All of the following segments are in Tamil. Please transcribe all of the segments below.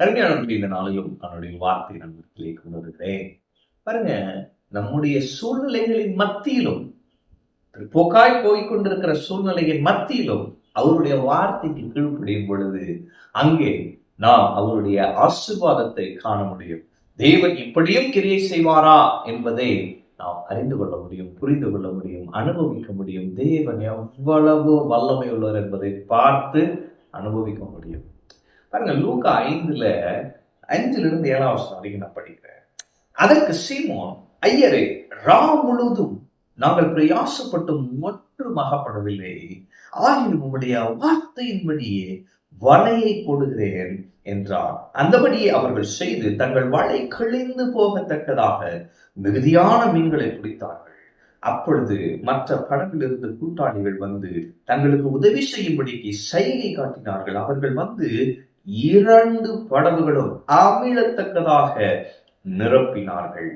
அருமையானவர்கள் இந்த நாளையும் அவனுடைய வார்த்தை நண்பர்களே கொண்டு வருகிறேன். பாருங்க நம்முடைய சூழ்நிலைகளின் மத்தியிலும் போக்காய் போய்கொண்டிருக்கிற சூழ்நிலையின் மத்தியிலும் அவருடைய வார்த்தைக்கு கீழ்ப்படியும் பொழுது அங்கே நாம் அவருடைய ஆசிர்வாதத்தை காண முடியும். தேவன் இப்படியும் கிரியை செய்வாரா என்பதை நாம் அறிந்து கொள்ள முடியும் புரிந்து கொள்ள முடியும் அனுபவிக்க முடியும். தேவன் எவ்வளவு வல்லமை உள்ளவர் என்பதை பார்த்து அனுபவிக்க முடியும். பாருங்க லூக்கா ஐந்துல அஞ்சுல இருந்து ஏழாம் வருஷம் வரைக்கும் நான் படிக்கிறேன். அதற்கு சீமோன் ஐயரே ரா முழுதும் நாங்கள் பிரயாசப்பட்டும் ஒன்றும் அகப்படவில்லை. ஆகிலும் உம்முடைய வார்த்தையின்படியே வலையை போடுகிறேன் என்றார். அந்தபடியே அவர்கள் செய்து தங்கள் வலை கிழிந்து போகத்தக்கதாக மிகுதியான மீன்களை பிடித்தார்கள். அப்பொழுது மற்ற படகிலிருந்து கூட்டாளிகள் வந்து தங்களுக்கு உதவி செய்யும்படிக்கு சைகை காட்டினார்கள். அவர்கள் வந்து இரண்டு படகுகளும் அமிழத்தக்கதாக நிரப்பினார்கள்.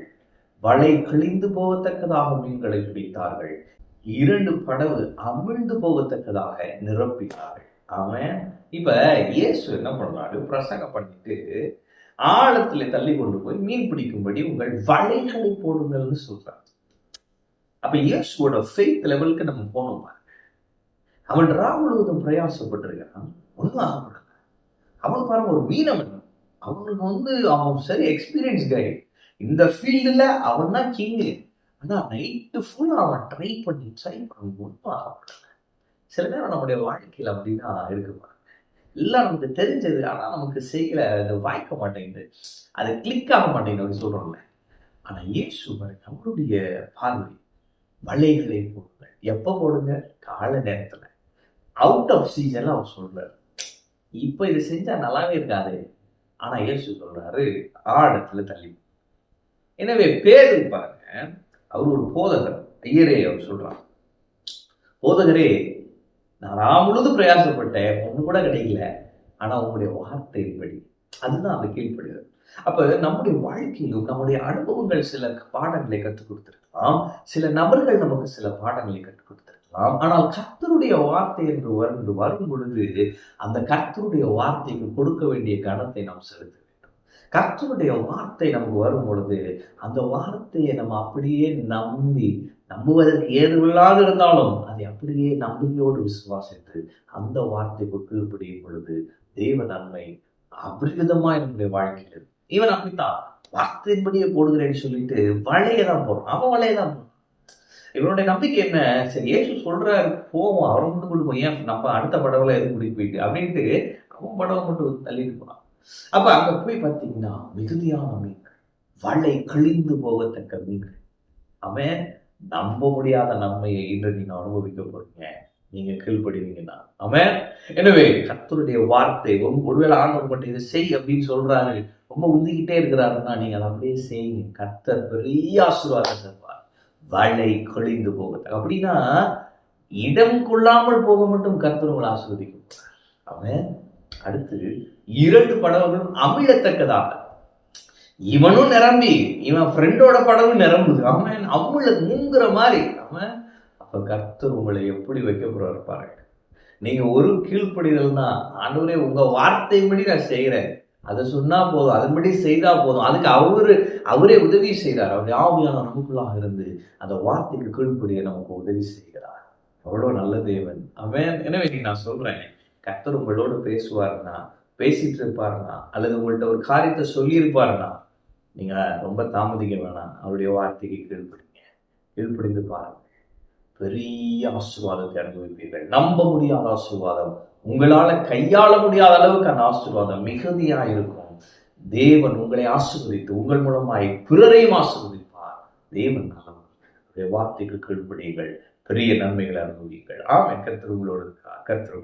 வலை கிழிந்து போகத்தக்கதாக மீன்களை பிடித்தார்கள். இரண்டு படகு அமிழ்ந்து போகத்தக்கதாக நிரப்பினார்கள். அவன் இப்ப இயேசு என்ன பண்ணாரு பிரசங்கம் பண்ணிட்டு ஆழத்துல தள்ளி கொண்டு போய் மீன் பிடிக்கும்படி உங்கள் வலைகளை போடுங்கள்னு சொல்றாங்க அப்ப இயேசுவோட ஃபெய்த் லெவலுக்கு நம்ம போனோம் பாருங்க. அவன் ரா முழுவதும் பிரயாசப்பட்டிருக்கான். ஒன்றும் ஆகப்படல அவன் பாருங்க ஒரு மீனவன். அவனுக்கு வந்து அவன் சரி எக்ஸ்பீரியன்ஸ் கைடு இந்த ஃபீல்டில் அவன் தான் கிங்கு ஆனால் நைட்டு ஃபுல்லாக அவன் ட்ரை பண்ணி ட்ரை பண்ணி ஒன்றும் ஆகப்படல. சில நேரம் நம்முடைய வாழ்க்கையில் அப்படின்னா இருக்குமா எல்லாம் நமக்கு தெரிஞ்சது ஆனால் நமக்கு செய்யல அது வாய்க்க மாட்டேங்குது. அது கிளிக் ஆக மாட்டேங்குது அப்படின்னு சொல்றோம்ல. ஆனா இயேசு நம்மளுடைய பார்வை வலைகளை போடுங்க எப்போ போடுங்க? காலை நேரத்தில். அவுட் ஆஃப் சீசனில் அவர் சொல்கிறார் இப்போ இது செஞ்சா நல்லாவே இருக்காது. ஆனா இயேசு சொல்றாரு ஆழத்துல தள்ளி எனவே பேரு பாருங்க அவர் ஒரு போதகர் ஐயரே அவர் சொல்கிறார் போதகரே நான் முழுதும் பிரயாசப்பட்டேன் ஒன்று கூட கிடைக்கல. ஆனா உங்களுடைய வார்த்தையின்படி. அதுதான் அந்த கீழ்ப்படுகிறது அப்ப நம்முடைய வாழ்க்கையிலும் நம்முடைய அனுபவங்கள் சில பாடங்களை கற்றுக் கொடுத்திருக்கலாம். சில நபர்கள் நமக்கு சில பாடங்களை கற்றுக் கொடுத்திருக்கலாம். ஆனால் கர்த்தருடைய வார்த்தை என்று வந்து வரும் பொழுது அந்த கர்த்தருடைய வார்த்தைக்கு கொடுக்க வேண்டிய கனத்தை நாம் செலுத்த வேண்டும். கர்த்தருடைய வார்த்தை நமக்கு வரும் பொழுது அந்த வார்த்தையை நம்ம அப்படியே நம்பி நம்புவதற்கு ஏதுவில்லாது இருந்தாலும் அதை அப்படியே நம்பிக்கையோடு விசுவாசித்து அந்த வார்த்தைக்கு கீழ்ப்படியும் பொழுது தெய்வ நன்மை அபரிதமாய் நம்முடைய வாழ்க்கையில் இவன் அப்படித்தான் வார்த்தையின்படியே போடுகிறேன்னு சொல்லிட்டு வலையை தான் போடுறான். அவன் வலையை தான் போடுறான். இவனுடைய நம்பிக்கை என்ன? சரி ஏசு சொல்றாரு போவோம் அவரை மட்டும் கொண்டு போய் ஏன் நம்ம அடுத்த படகுல எதுவும் கூட்டிட்டு போயிட்டு? அப்படின்ட்டு அவன் படவை மட்டும் தள்ளிட்டு போனான். அப்ப அங்க போய் பார்த்தீங்கன்னா மிகுதியான மீன்கள் வலை கிழிந்து போகத்தக்க மீன்கள். அவன் நம்ப முடியாத நன்மையை இன்று நீங்க அனுபவிக்க போறீங்க. நீங்க கீழ்ப்படுவீங்கன்னா அவன் எனவே கத்தருடைய வார்த்தை ரொம்ப ஒருவேளை ஆண்டவர் மட்டும் இதை செய் அப்படின்னு சொல்றாரு. ரொம்ப உந்திக்கிட்டே இருக்கிறாருன்னா நீங்க அதை அப்படியே செய்யுங்க. கத்தர் பெரிய ஆசீர்வாதம் வாழை கொழிந்து கழிந்து போகத்தக்க அப்படின்னா இடம் கொள்ளாமல் போக மட்டும் கர்த்தர் உங்களை ஆஸ்வதிக்கும் அவன் அடுத்து இரண்டு படகுகளும் அமிழத்தக்கதாக. இவனும் நிரம்பி இவன் ஃப்ரெண்டோட படமும் நிரம்புது. அவன் அமுழ முங்குற மாதிரி. அவன் அப்ப கர்த்தர் உங்களை எப்படி வைக்க போறாரு பாருங்க. நீங்க ஒரு கீழ்ப்படிதல் தான் ஆண்டவரே உங்க வார்த்தைப்படி நான் செய்கிறேன் அதை சொன்னால் போதும் அதன்படி செய்தால் போதும். அதுக்கு அவரு அவரே உதவி செய்கிறார் அவருடைய ஆவியான நமக்குள்ளாக இருந்து அந்த வார்த்தைக்கு கீழ்ப்படிய நமக்கு உதவி செய்கிறார். அவ்வளோ நல்ல தேவன். அவன் எனவே நான் சொல்கிறேன் கர்த்தர் உங்களோடு பேசுவார்னா பேசிட்டு இருப்பாருனா அல்லது உங்கள்கிட்ட ஒரு காரியத்தை சொல்லியிருப்பாருனா நீங்கள் ரொம்ப தாமதிக்க வேணாம். அவருடைய வார்த்தைக்கு கீழ்ப்படுங்க. கீழ்ப்படிந்து பாருங்கள் பெரிய ஆசீர்வாதத்தை அனுபவிப்பீர்கள். நம்ப முடியாத ஆசீர்வாதம். உங்களால் கையாள முடியாத அளவுக்கு அந்த ஆசீர்வாதம் மிகுதியாக இருக்கும். தேவன் உங்களை ஆசிர்வதித்து உங்கள் மூலமாய் பிறரையும் ஆசிர்வதிப்பார். தேவன் நல்லவர் வார்த்தைக்கு கீழ்ப்படியுங்கள். பெரிய நன்மைகளை அனுபவிங்கள் ஆமாம் கர்த்தர் உங்களோடு இருக்கிறார் கர்த்தர்